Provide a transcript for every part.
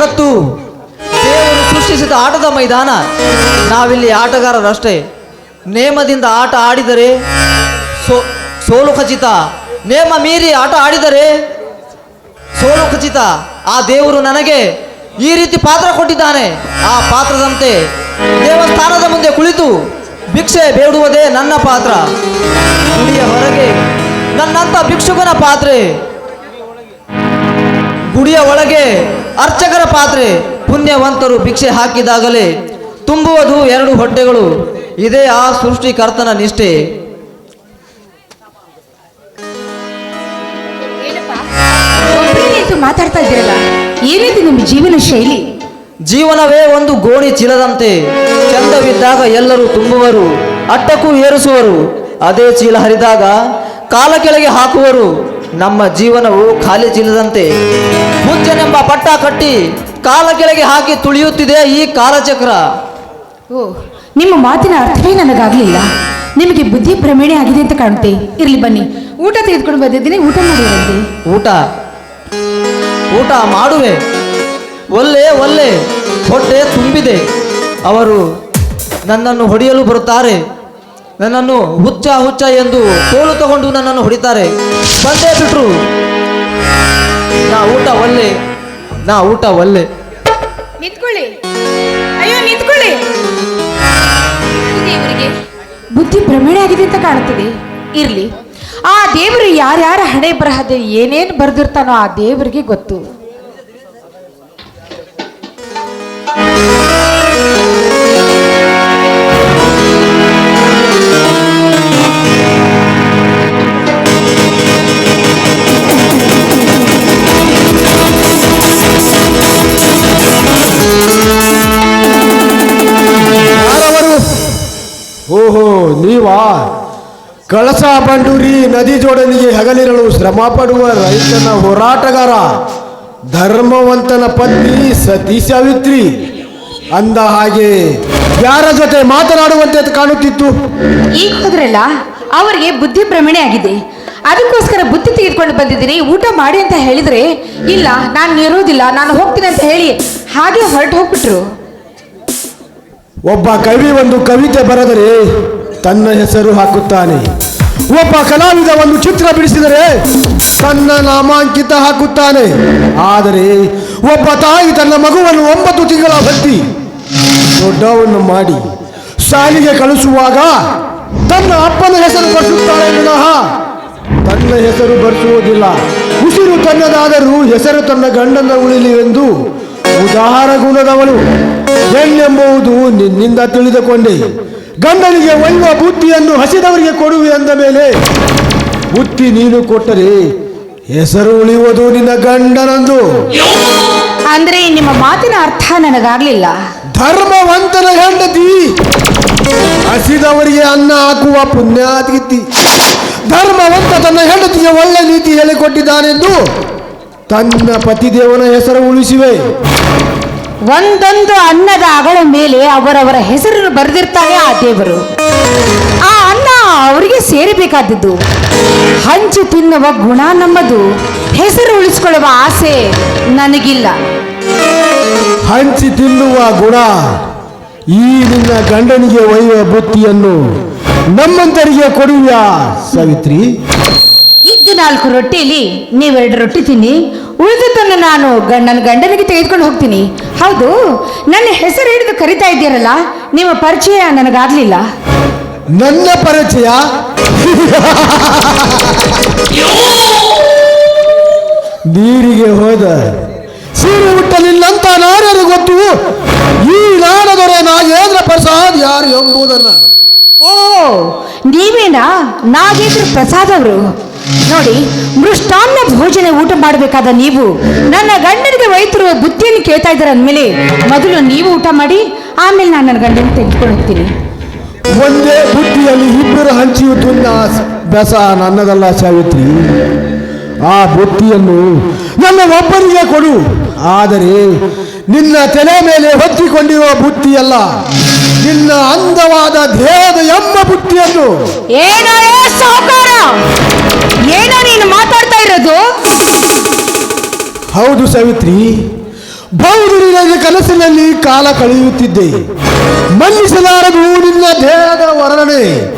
ಜಗತ್ತು. ದೇವರು ಸೃಷ್ಟಿಸಿದ ಆಟದ ಮೈದಾನ. ನಾವಿಲ್ಲಿ ಆಟಗಾರರಷ್ಟೇ. ನೇಮದಿಂದ ಆಟ ಆಡಿದರೆ ಸೋ, ಸೋಲು ಖಚಿತ. ನೇಮ ಮೀರಿ ಆಟ ಆಡಿದರೆ ಸೋಲು ಖಚಿತ. ಆ ದೇವರು ನನಗೆ ಈ ರೀತಿ ಪಾತ್ರ ಕೊಟ್ಟಿದ್ದಾನೆ. ಆ ಪಾತ್ರದಂತೆ ದೇವಸ್ಥಾನದ ಮುಂದೆ ಕುಳಿತು ಭಿಕ್ಷೆ ಬೇಡುವುದೇ ನನ್ನ ಪಾತ್ರ. ಗುಡಿಯ ಹೊರಗೆ ನನ್ನಂಥ ಭಿಕ್ಷುಕನ ಪಾತ್ರೆ. ಗುಡಿಯ ಒಳಗೆ ಅರ್ಚಕರ ಪಾತ್ರೆ ಪುಣ್ಯವಂತರು ಭಿಕ್ಷೆ ಹಾಕಿದಾಗಲೇ ತುಂಬುವುದು ಎರಡು ಹೊಟ್ಟೆಗಳು. ಇದೇ ಆ ಸೃಷ್ಟಿಕರ್ತನ ನಿಷ್ಠೆ. ಮಾತಾಡ್ತಾ ಇದ್ದೀರಲ್ಲ ಏನಿದೆ ನಿಮ್ಮ ಜೀವನ ಶೈಲಿ? ಜೀವನವೇ ಒಂದು ಗೋಣಿ ಚೀಲದಂತೆ. ಚಂದವಿದ್ದಾಗ ಎಲ್ಲರೂ ತುಂಬುವರು ಅಟ್ಟಕ್ಕೂ ಏರಿಸುವರು. ಅದೇ ಚೀಲ ಹರಿದಾಗ ಕಾಲ ಕೆಳಗೆ ಹಾಕುವರು. ನಮ್ಮ ಜೀವನವು ಖಾಲಿ ಚೀಲದಂತೆ ಮುಂಚೆನೆಂಬ ಪಟ್ಟ ಕಟ್ಟಿ ಕಾಲ ಕೆಳಗೆ ಹಾಕಿ ತುಳಿಯುತ್ತಿದೆ ಈ ಕಾಲಚಕ್ರ. ಓ ನಿಮ್ಮ ಮಾತಿನ ಅರ್ಥವೇ ನನಗಾಗಲಿಲ್ಲ. ನಿಮಗೆ ಬುದ್ಧಿ ಪ್ರಮೇಣೆ ಆಗಿದೆ ಅಂತ ಕಾಣುತ್ತೆ. ಇರಲಿ ಬನ್ನಿ ಊಟ ತೆಗೆದುಕೊಂಡು ಬಂದಿದ್ದೀನಿ ಊಟ ಮಾಡಿರಂತೆ ಊಟ? ಊಟ ಮಾಡುವೆ. ಒಲ್ಲೆ ಒಲ್ಲೆ ಹೊಟ್ಟೆ ತುಂಬಿದೆ. ಅವರು ನನ್ನನ್ನು ಹೊಡೆಯಲು ಬರುತ್ತಾರೆ. ನನ್ನನ್ನು ಹುಚ್ಚ ಹುಚ್ಚ ಎಂದು ತೋಳು ತಗೊಂಡು ನನ್ನನ್ನು ಹೊಡಿತಾರೆ. ಬಂದೇ ಬಿಟ್ರು. ನಾ ಊಟ ಒಲ್ಲೆ, ನಾ ಊಟ ಒಲ್ಲೆ. ನಿಂತ್ಕೊಳ್ಳಿ. ಅಯ್ಯೋ, ನಿಂತ್ಕೊಳ್ಳಿ. ಬುದ್ಧಿ ಭ್ರಮಣೆ ಆಗಿದೆ ಅಂತ ಕಾಣುತ್ತದೆ. ಇರ್ಲಿ. ಆ ದೇವರು ಯಾರ್ಯಾರ ಹಣೆ ಬರಹದ ಏನೇನು ಬರೆದಿರ್ತಾನೋ ಆ ದೇವರಿಗೆ ಗೊತ್ತು. ನೀವಾ? ಕಳಸ ಬಂಡೂರಿ ನದಿ ಜೋಡನಿಗೆ ಹಗಲಿರಲು ಶ್ರಮ ಪಡುವ ರೈತನ ಹೋರಾಟಗಾರ. ಧರ್ಮವಂತನ ಪತ್ನಿ ಸತಿ ಸಾವಿತ್ರಿ. ಅಂದ ಹಾಗೆ ಯಾರ ಜೊತೆ ಮಾತನಾಡುವಂತೆ ಕಾಣುತ್ತಿತ್ತು? ಈಗ ಹೋದ್ರಲ್ಲ ಅವರಿಗೆ ಬುದ್ಧಿ ಭ್ರಮಣೆ ಆಗಿದೆ. ಅದಕ್ಕೋಸ್ಕರ ಬುದ್ಧಿ ತೆಗೆದುಕೊಂಡು ಬಂದಿದ್ದೀನಿ ಊಟ ಮಾಡಿ ಅಂತ ಹೇಳಿದ್ರೆ ಇಲ್ಲ ನಾನು ಇರೋದಿಲ್ಲ ನಾನು ಹೋಗ್ತೀನಿ ಅಂತ ಹೇಳಿ ಹಾಗೆ ಹೊರಟು ಹೋಗ್ಬಿಟ್ರು. ಒಬ್ಬ ಕವಿ ಒಂದು ಕವಿತೆ ಬರೆದರೆ ತನ್ನ ಹೆಸರು ಹಾಕುತ್ತಾನೆ. ಒಬ್ಬ ಕಲಾವಿದ ಒಂದು ಚಿತ್ರ ಬಿಡಿಸಿದರೆ ತನ್ನ ನಾಮಾಂಕಿತ ಹಾಕುತ್ತಾನೆ. ಆದರೆ ಒಬ್ಬ ತಾಯಿ ತನ್ನ ಮಗುವನ್ನು ಒಂಬತ್ತು ತಿಂಗಳ ಬತ್ತಿ ದೊಡ್ಡವನ್ನು ಮಾಡಿ ಶಾಲೆಗೆ ಕಳಿಸುವಾಗ ತನ್ನ ಅಪ್ಪನ ಹೆಸರು ಬರೆಸುತ್ತಾಳೆ ವಿನಃ ತನ್ನ ಹೆಸರು ಬರೆಸುವುದಿಲ್ಲ. ಉಸಿರು ತನ್ನದಾದರೂ ಹೆಸರು ತನ್ನ ಗಂಡನ ಉಳಿಲಿ ಎಂದು ಉದಾರ ಗುಣದವಳು. ಹೆಣ್ಣೆಂಬುದು ನಿನ್ನಿಂದ ತಿಳಿದುಕೊಂಡೆ. ಗಂಡನಿಗೆ ಒಯ್ಯುವ ಬುದ್ಧಿಯನ್ನು ಹಸಿದವರಿಗೆ ಕೊಡುವೆ ಅಂದ ಮೇಲೆ ಬುದ್ಧಿ ನೀನು ಕೊಟ್ಟರೆ ಹೆಸರು ಉಳಿಯುವುದು ನಿನ್ನ ಗಂಡನಂದು. ಅಂದ್ರೆ ನಿಮ್ಮ ಮಾತಿನ ಅರ್ಥ ನನಗಾಗ್ಲಿಲ್ಲ. ಧರ್ಮವಂತನ ಹೆಂಡತಿ ಹಸಿದವರಿಗೆ ಅನ್ನ ಹಾಕುವ ಪುಣ್ಯಾತಿ ಧರ್ಮವಂತ ತನ್ನ ಹೆಂಡತಿಗೆ ಒಳ್ಳೆ ನೀತಿ ಹೇಳಿಕೊಟ್ಟಿದ್ದಾನೆಂದು ತನ್ನ ಪತಿದೇವನ ಹೆಸರು ಉಳಿಸಿವೆ. ಒಂದೊಂದು ಅನ್ನದ ಅಗಳ ಮೇಲೆ ಅವರವರ ಹೆಸರನ್ನು ಬರೆದಿರ್ತಾರೆ ಆ ದೇವರು. ಆ ಅನ್ನ ಅವರಿಗೆ ಸೇರಬೇಕಾದದ್ದು. ಹಂಚಿ ತಿನ್ನುವ ಗುಣ ನಮ್ಮದು. ಹೆಸರು ಉಳಿಸಿಕೊಳ್ಳುವ ಆಸೆ ನನಗಿಲ್ಲ. ಹಂಚಿ ತಿನ್ನುವ ಗುಣ ಈ ನಿನ್ನ ಗಂಡನಿಗೆ ಒಯ್ಯುವ ಬುತ್ತಿಯನ್ನು ನಮ್ಮಂತರಿಗೆ ಕೊಡುವ ಸಾವಿತ್ರಿ? ಇದ್ದು ನಾಲ್ಕು ರೊಟ್ಟಿಲಿ ನೀವೆರಡು ರೊಟ್ಟಿ ತಿನ್ನಿ. ನಾನು ನನ್ನ ಗಂಡನಿಗೆ ತೆಗೆದುಕೊಂಡು ಹೋಗ್ತೀನಿ. ಹೌದು ನನ್ನ ಹೆಸರು ಹಿಡಿದು ಕರಿತಾ ಇದ್ದೀರಲ್ಲ ನಿಮ್ಮ ಪರಿಚಯ ನನಗಾಗ್ಲಿಲ್ಲ. ನನ್ನ ಪರಿಚಯ? ನೀರಿಗೆ ಹೋದ ಸೀರೆ ಹುಟ್ಟಲಿಲ್ಲಂತ ನಾರ್ಯಾರು ಗೊತ್ತು. ಈ ನಾಡದೊರೆ ನಾಗೇಂದ್ರ ಪ್ರಸಾದ್ ಯಾರು ಎಂಬುದನ್ನ. ಓ ನೀವೇನಾ ನಾಗೇಂದ್ರ ಪ್ರಸಾದ್ ಅವರು? ನೋಡಿ ಮೃಷ್ಟಾನ್ನ ಭೋಜನ ಊಟ ಮಾಡಬೇಕಾದ ನೀವು? ನನ್ನ ಗಂಡನಿಗೆ ವೈದ್ಯರು ಬುದ್ಧಿಯನ್ನು ಕೇಳ್ತಾ ಇದ್ದಾರೆ ಅಂದಮೇಲೆ ಮೊದಲು ನೀವು ಊಟ ಮಾಡಿ ಆಮೇಲೆ ನಾನು ನನ್ನ ಗಂಡನ ತೆಗೆದುಕೊಳ್ಳುತ್ತೀನಿ. ಒಂದೇ ಬುದ್ಧಿಯಲ್ಲಿ ಇಬ್ಬರು ಹಂಚಿಯು ತುನ್ನ ಬೆಸ ನನ್ನದಲ್ಲ ಸಾವಿತ್ರಿ. ಆ ಬುದ್ಧಿಯನ್ನು ನನ್ನ ಒಬ್ಬರಿಗೆ ಕೊಡು. ಆದರೆ ನಿನ್ನ ತಲೆ ಮೇಲೆ ಹೊತ್ತಿಕೊಂಡಿರುವ ಬುದ್ಧಿಯಲ್ಲ ನಿನ್ನ ಅಂದವಾದ ದೇಹದ ಎಂಬ ಬುದ್ಧಿಯನ್ನು. ಏನೋ ನೀನು ಮಾತಾಡ್ತಾ ಇರೋದು? ಹೌದು ಸಾವಿತ್ರಿ. ಬಹುದಿನ ಕನಸಿನಲ್ಲಿ ಕಾಲ ಕಳೆಯುತ್ತಿದ್ದೆ. ಮನ್ನಿಸಲಾರದು ನಿನ್ನ ದೇಹದ ವರ್ಣನೆ.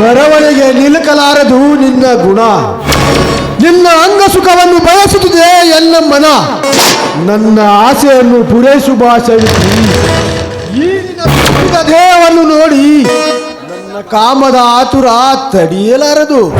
ಬರವಣಿಗೆ ನಿಲುಕಲಾರದು ನಿನ್ನ ಗುಣ. ನಿನ್ನ ಅಂಗ ಸುಖವನ್ನು ಬಯಸುತ್ತಿದೆ ಎನ್ನ ಮನ. ನನ್ನ ಆಸೆಯನ್ನು ಪೂರೈಸು ತುಂಬಿದ ದೇಹವನ್ನು ನೋಡಿ ನನ್ನ ಕಾಮದ ಆತುರ ತಡೆಯಲಾರದು.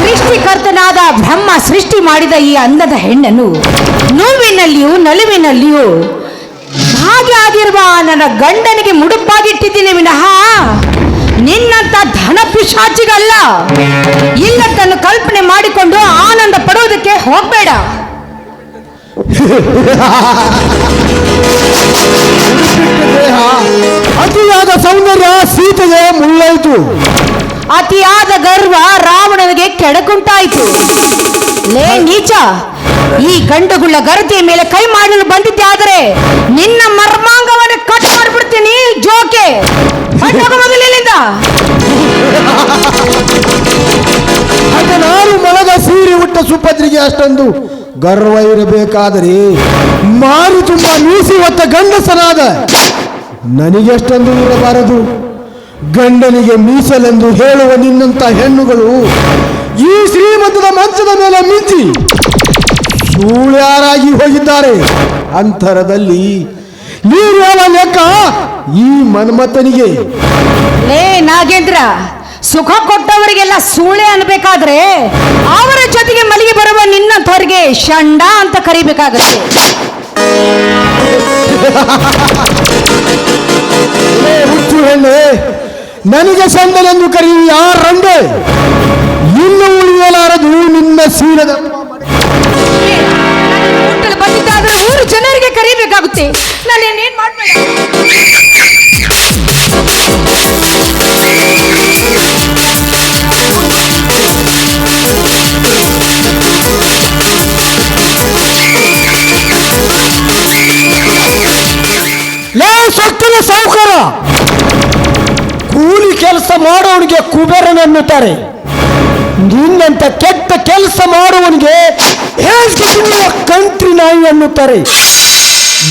ಸೃಷ್ಟಿಕರ್ತನಾದ ಬ್ರಹ್ಮ ಸೃಷ್ಟಿ ಮಾಡಿದ ಈ ಅಂದದ ಹೆಣ್ಣನ್ನು ನೋವಿನಲ್ಲಿಯೂ ನಲುವಿನಲ್ಲಿಯೂ ಹಾಗೆ ಆಗಿರುವ ನನ್ನ ಗಂಡನಿಗೆ ಮುಡುಪಾಗಿಟ್ಟಿದ್ದೀನಿ ವಿನಃ. ನಿನ್ನಂತ ಧನ ಪಿಶಾಚಿಗಲ್ಲ. ಇಲ್ಲದನ್ನು ಕಲ್ಪನೆ ಮಾಡಿಕೊಂಡು ಆನಂದ ಪಡುವುದಕ್ಕೆ ಹೋಗಬೇಡ. ಅತಿಯಾದ ಸೌಂದರ್ಯ ಸೀತೆಗೆ ಮುಳ್ಳಾಯಿತು. ಅತಿಯಾದ ಗರ್ವ ರಾವಣನಿಗೆ ಕೆಡಕುಂಟಾಯಿತು. ಲೇ ನೀಚ, ಈ ಗಂಡುಗುಳ್ಳ ಗರತಿಯ ಮೇಲೆ ಕೈ ಮಾಡಲು ಬಂದಿದ್ದೆ ಆದರೆ ನಿನ್ನ ಮರ್ಮಾಂಗವನ್ನು ಕಟ್ ಮಾಡ್ಬಿಡ್ತೀನಿ, ಜೋಕೆ. ಹೊರ್ಟೋಗು ಮೊದಲು ಇಲ್ಲಿಂದ. ಹದಿನಾರು ಮೊಳಗ ಸೀರೆ ಉಟ್ಟ ಸುಪತ್ರಿಗೆ ಅಷ್ಟೊಂದು ಗರ್ವ ಇರಬೇಕಾದರೆ ಮಾರು ತುಂಬಾ ಮೀಸಿ ಹೊತ್ತ ಗಂಡಸನಾದ ನನಗೆ ಅಷ್ಟೊಂದು ಇರಬಾರದು. ಗಂಡನಿಗೆ ಮೀಸಲೆಂದು ಹೇಳುವ ನಿನ್ನಂತ ಹೆಣ್ಣುಗಳು ಈ ಶ್ರೀಮಂತದ ಮಂಚದ ಮೇಲೆ ಮಿಂಚಿ ಸೂಳ್ಯಾರಾಗಿ ಹೋಗಿದ್ದಾರೆ. ಅಂತರದಲ್ಲಿ ನೀರ್ಯಾವ ಲೆಕ್ಕ ಈ ಮನ್ಮಥನಿಗೆ. ಲೇ ನಾಗೇಂದ್ರ ಸುಖ ಕೊಟ್ಟವರಿಗೆಲ್ಲ ಸೂಳೆ ಅನ್ಬೇಕಾದ್ರೆ ಅವರ ಜೊತೆಗೆ ಮಲಿಗೆ ಬರುವ ನಿನ್ನಂಥವ್ರಿಗೆ ಷಂಡ ಅಂತ ಕರಿಬೇಕಾಗತ್ತೆ. ಹುಚ್ಚು ಹೆಣ್ಣೆ ನನಗೆ ಸಂದನೆಂದು ಕರೆಯುವ ಯಾರಂಡೆ ಇನ್ನು ಉಳಿಯಲಾರದು ನಿನ್ನ ಸೀರದ ಹೋಟೆಲ್ ಬಂದಿದ್ದಾದ್ರೆ ಊರು ಜನರಿಗೆ ಕರಿಬೇಕಾಗುತ್ತೆ ನಾನು ಏನೇನ್ ಮಾಡ್ಬೇಡ ಕೆಲಸ ಕುಬೇರನ್ ಎನ್ನುತ್ತಾರೆ. ನಿನ್ನಂತ ಕೆಟ್ಟ ಕೆಲಸ ಮಾಡುವವನಿಗೆ ಕಂಟ್ರಿ ನಾಯಿ ಅನ್ನುತ್ತಾರೆ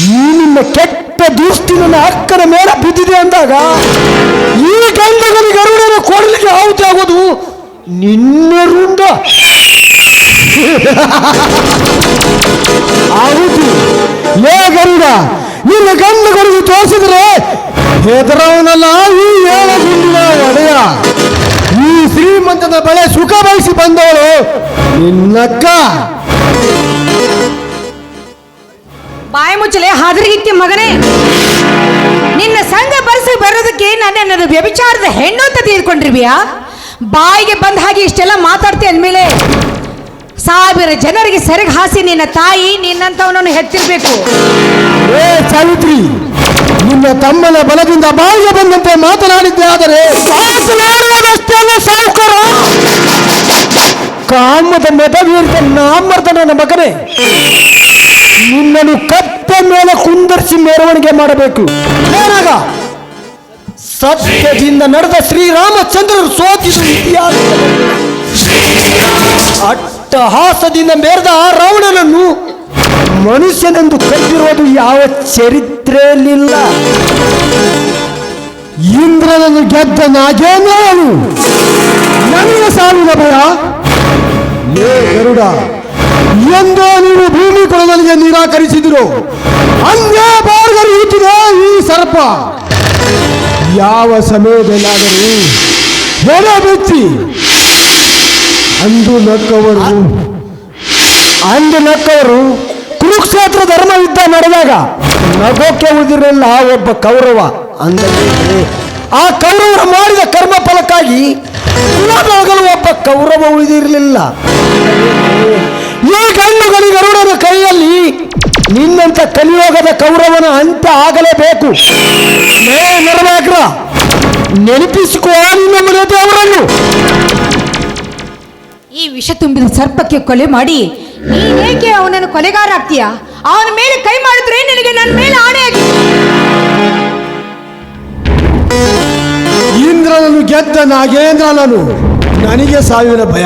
ಈ ನಿನ್ನ ಕೆಟ್ಟ ದೃಷ್ಟಿ ನನ್ನ ಅಕ್ಕನ ಮೇಲೆ ಬಿದ್ದಿದೆ ಅಂದಾಗ ಈ ಗಂಧಗಳಿಗೆ ಅರುಣನ ಕೊಡಲಿಕ್ಕೆ ಆಹುತಿ ಆಗೋದು ನಿನ್ನ ರುಂಡ. ಹೌದು ಲೇ ಗಂಡ ನಿನ್ನ ಗಂಧಗಳಿಗೆ ತೋರಿಸಿದ್ರೆ ಹೆದರವನಲ್ಲ ಈ ಬಂದವಳು? ನಿನ್ನಕ್ಕ? ಬಾಯಿ ಮುಚ್ಚಲೆ ಹಾದರಿಗಿತ್ತಿ ಮಗನೇ. ನಿನ್ನ ಸಂಘ ಬರೆಸಿ ಬರೋದಕ್ಕೆ ನಾನು ವ್ಯಭಿಚಾರದ ಹೆಣ್ಣು ಅಂತ ತಿಳಿದುಕೊಂಡಿರ್ವಿಯಾ ಬಾಯಿಗೆ ಬಂದ ಹಾಗೆ ಇಷ್ಟೆಲ್ಲ ಮಾತಾಡ್ತಿ ಅಂದಮೇಲೆ ಸಾವಿರ ಜನರಿಗೆ ಸೆರೆಗೆ ಹಾಸಿ ನಿನ್ನ ತಾಯಿ ನಿನ್ನಂತವನನ್ನು ಹೆತ್ತಿರ್ಬೇಕು. ಏ ಸಾವಿತ್ರಿ ನಿನ್ನ ತಮ್ಮನ ಬಲದಿಂದ ಬಾಯಿಗೆ ಬಂದಂತೆ ಮಾತನಾಡಿದ್ದೆ ಆದರೆ ಸಾವುಕಾರ ಕಾಮದ ಮೆದವೀರಿದ ನಾಮರ್ದ ನನ್ನ ಮಗನೇ, ನಿನ್ನನ್ನು ಕತ್ತೆ ಮೇಲೆ ಕುಂದರ್ಸಿ ಮೆರವಣಿಗೆ ಮಾಡಬೇಕು. ಏನಾಗ? ಸತ್ಯದಿಂದ ನಡೆದ ಶ್ರೀರಾಮಚಂದ್ರರು ಸೋತಿದು ಇತಿಹಾಸ ಅಟ್ಟಹಾಸದಿಂದ ಮೇರೆದ ಆ ರಾವಣನನ್ನು ಮನುಷ್ಯನೆಂದು ಕದ್ದಿರೋದು ಯಾವ ಚರಿತ್ರೆಯಲ್ಲಿಲ್ಲ. ಇಂದ್ರನನ್ನು ಗೆದ್ದ ನಾಗೇಂದ್ರನು ನನ್ನ ಸಾವಿನ ಭಯ. ಲೇ ಗರುಡ, ಎಂದೋ ನೀವು ಭೂಮಿ ಕೊಡದನಿಗೆ ನಿರಾಕರಿಸಿದಿರು ಅಂದೇ ಈ ಸರ್ಪ. ಯಾವ ಸಮಯದಲ್ಲಾದರೂ ಎಡ ಬೆಚ್ಚಿ ಅಂದು ನಕ್ಕವರು ಅಂದು ನಕ್ಕವರು ಕುರುಕ್ಷೇತ್ರ ಧರ್ಮ ಯುದ್ಧ ನಡೆದಾಗ ನಗೋಕೆ ಉಳಿದಿರಲಿಲ್ಲ ಒಬ್ಬ ಕೌರವ. ಅಂದರೆ ಆ ಕೌರವರು ಮಾಡಿದ ಕರ್ಮ ಫಲಕ್ಕಾಗಿ ಕುಲದೊಳಗಲು ಒಬ್ಬ ಕೌರವ ಉಳಿದಿರಲಿಲ್ಲ? ಈ ಗಂಡುಗಳಿ ಗರುಡನ ಕೈಯಲ್ಲಿ ನಿನ್ನಂತ ಕಲಿಯೋಗದ ಕೌರವನ ಅಂತ ಆಗಲೇಬೇಕು. ಏ ನರವಾಗ್ರ, ನೆನಪಿಸಿಕೋ ನಿನ್ನ ಮನೆ ದೇವರನ್ನು. ಈ ವಿಷ ತುಂಬಿದ ಸರ್ಪಕ್ಕೆ ಕೊಲೆ ಮಾಡಿ ನೀನೇಕೆ ಅವನನ್ನು ಕೊಲೆಗಾರ ಆಗ್ತೀಯಾ ಅವನ ಮೇಲೆ ಕೈ ಮಾಡಿದ್ರೆ ನಿನಗೆ ನನ್ನ ಮೇಲೆ ಆಣೆ ಆಗಿ ಇಂದ್ರನನ್ನು ನಾಗೇಂದ್ರ ನಾಗೇಂದ್ರನನು ನನಗೆ ಸಾವಿನ ಭಯ.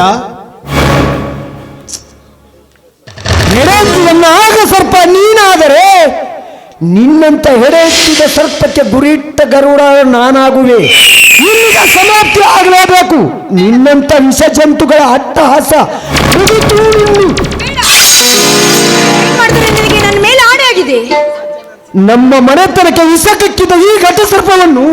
ಆಗ ಸರ್ಪ ನೀನಾದರೆ ನಿನ್ನಂತ ಹೆಡೆ ಎತ್ತಿದ ಸರ್ಪಕ್ಕೆ ಗುರಿಟ್ಟ ಗರುಡ ನಾನಾಗುವೆ. ಇಲ್ಲಿಗ ಸಮಾಪ್ತಿ ಆಗಲೇಬೇಕು. ನಿನ್ನಂತ ವಿಷ ಜಂತುಗಳ ಅಟ್ಟಹಾಸ ನಮ್ಮ ಮನೆತನಕ್ಕೆ ವಿಷಕ್ಕಿದ್ದ ಈ ಘಟ ಸರ್ಪವನ್ನು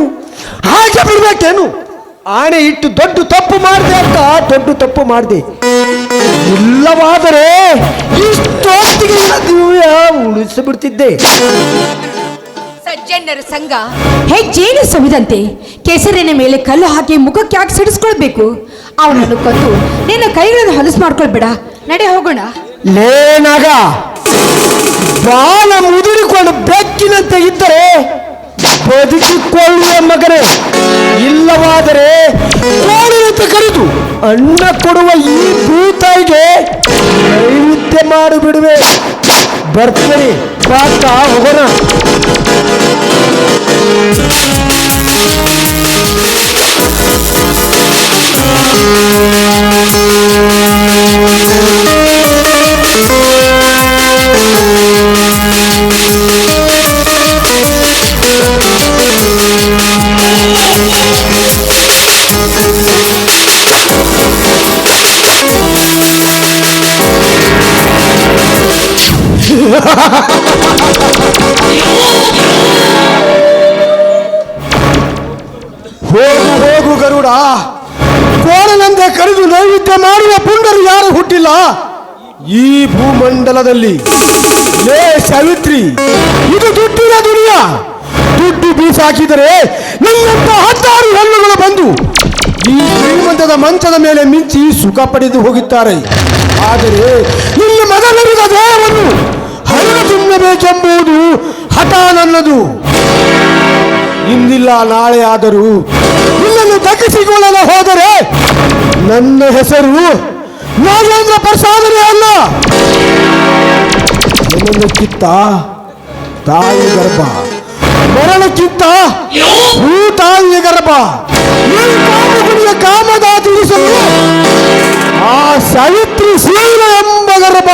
ಹಾಗೆ ಬಿಡ್ಬೇಕೇನು? ಆಣೆ ಇಟ್ಟು ದೊಡ್ಡ ತಪ್ಪು ಮಾಡಿದೆ ಅಂತ ದೊಡ್ಡ ತಪ್ಪು ಮಾಡಿದೆ. ಇಲ್ಲವಾದರೆ ಇಷ್ಟೊತ್ತಿಗೆ ಉಳಿಸಿಬಿಡ್ತಿದ್ದೆ. ಸಜ್ಜನರ ಸಂಘ ಹೆಜ್ಜೇನು ಸವಿದಂತೆ ಕೆಸರಿನ ಮೇಲೆ ಕಲ್ಲು ಹಾಕಿ ಮುಖಕ್ಕೆ ಯಾಕೆ ಸಿಡಿಸ್ಕೊಳ್ಬೇಕು. ಅವನನ್ನು ಕೊಂದು ನಿನ್ನ ಕೈಗಳನ್ನು ಹೊಲಸು ಮಾಡ್ಕೊಳ್ಬೇಡ. ನಡೆ ಹೋಗೋಣ. ಲೇನಾಗ ಬಾಲ ಮುದುರಿಕೊಂಡು ಬೆಕ್ಕಿನಂತೆ ಇದ್ದರೆ ಬದುಕಿಕೊಳ್ಳುವ ಮಗನೇ. ಇಲ್ಲವಾದರೆ ಅಂತ ಕರೆದು ಅಣ್ಣ ಕೊಡುವ ಈ ಭೂತಾಯಿಗೆ ನೈವೇದ್ಯ ಮಾಡಿಬಿಡುವೆ. ಬರ್ತೀನಿ ಪಾತ್ರ ಹೋಗೋಣ. ಹೋಗು ಹೋಗು ಗರುಡ. ಕೋಣನಂತೆ ಕರೆದು ನೈವೇದ್ಯ ಮಾಡುವ ಪುಂಡರು ಯಾರು ಹುಟ್ಟಿಲ್ಲ. ಈ ಭೂಮಂಡಲದಲ್ಲಿ ಲೇ ಸಾವಿತ್ರಿ, ಇದು ದುಡ್ಡಿನ ದುನಿಯಾ. ದುಡ್ಡು ಬೀಸಾಕಿದರೆ ನಿಮ್ಮಂತ ಹತ್ತಾರು ಹೆಣ್ಣುಗಳು ಬಂದು ಈ ಶ್ರೀಮಂತದ ಮಂಚದ ಮೇಲೆ ಮಿಂಚಿ ಸುಖ ಪಡೆದು ಹೋಗುತ್ತಾರೆ. ಆದರೆ ಇಲ್ಲಿ ಮಗನರಿದ ದೇಹವನ್ನು ಹರಿದು ತಿನ್ನಬೇಕೆಂಬುದು ಹಠ ನನ್ನದು ಇಂದಿಲ್ಲ ನಾಳೆ ಆದರೂ ನಿನ್ನನ್ನು ದಕ್ಕಿಸಿಕೊಳ್ಳಲು ಹೋದರೆ ನನ್ನ ಹೆಸರು ನಾಗೇಂದ್ರ ಪ್ರಸಾದನೇ ಅಲ್ಲ. ಚಿತ್ತ ತಾಯಿ ಗರ್ಭ ಮರಣಕ್ಕಿಂತ ಹೂ ತಾಯಿಯ ಗರ್ಭ. ತಿಳಿಸಲು ಆ ಸಾವಿತ್ರಿ ಸೀಲ ಎಂಬ ಗರ್ಭ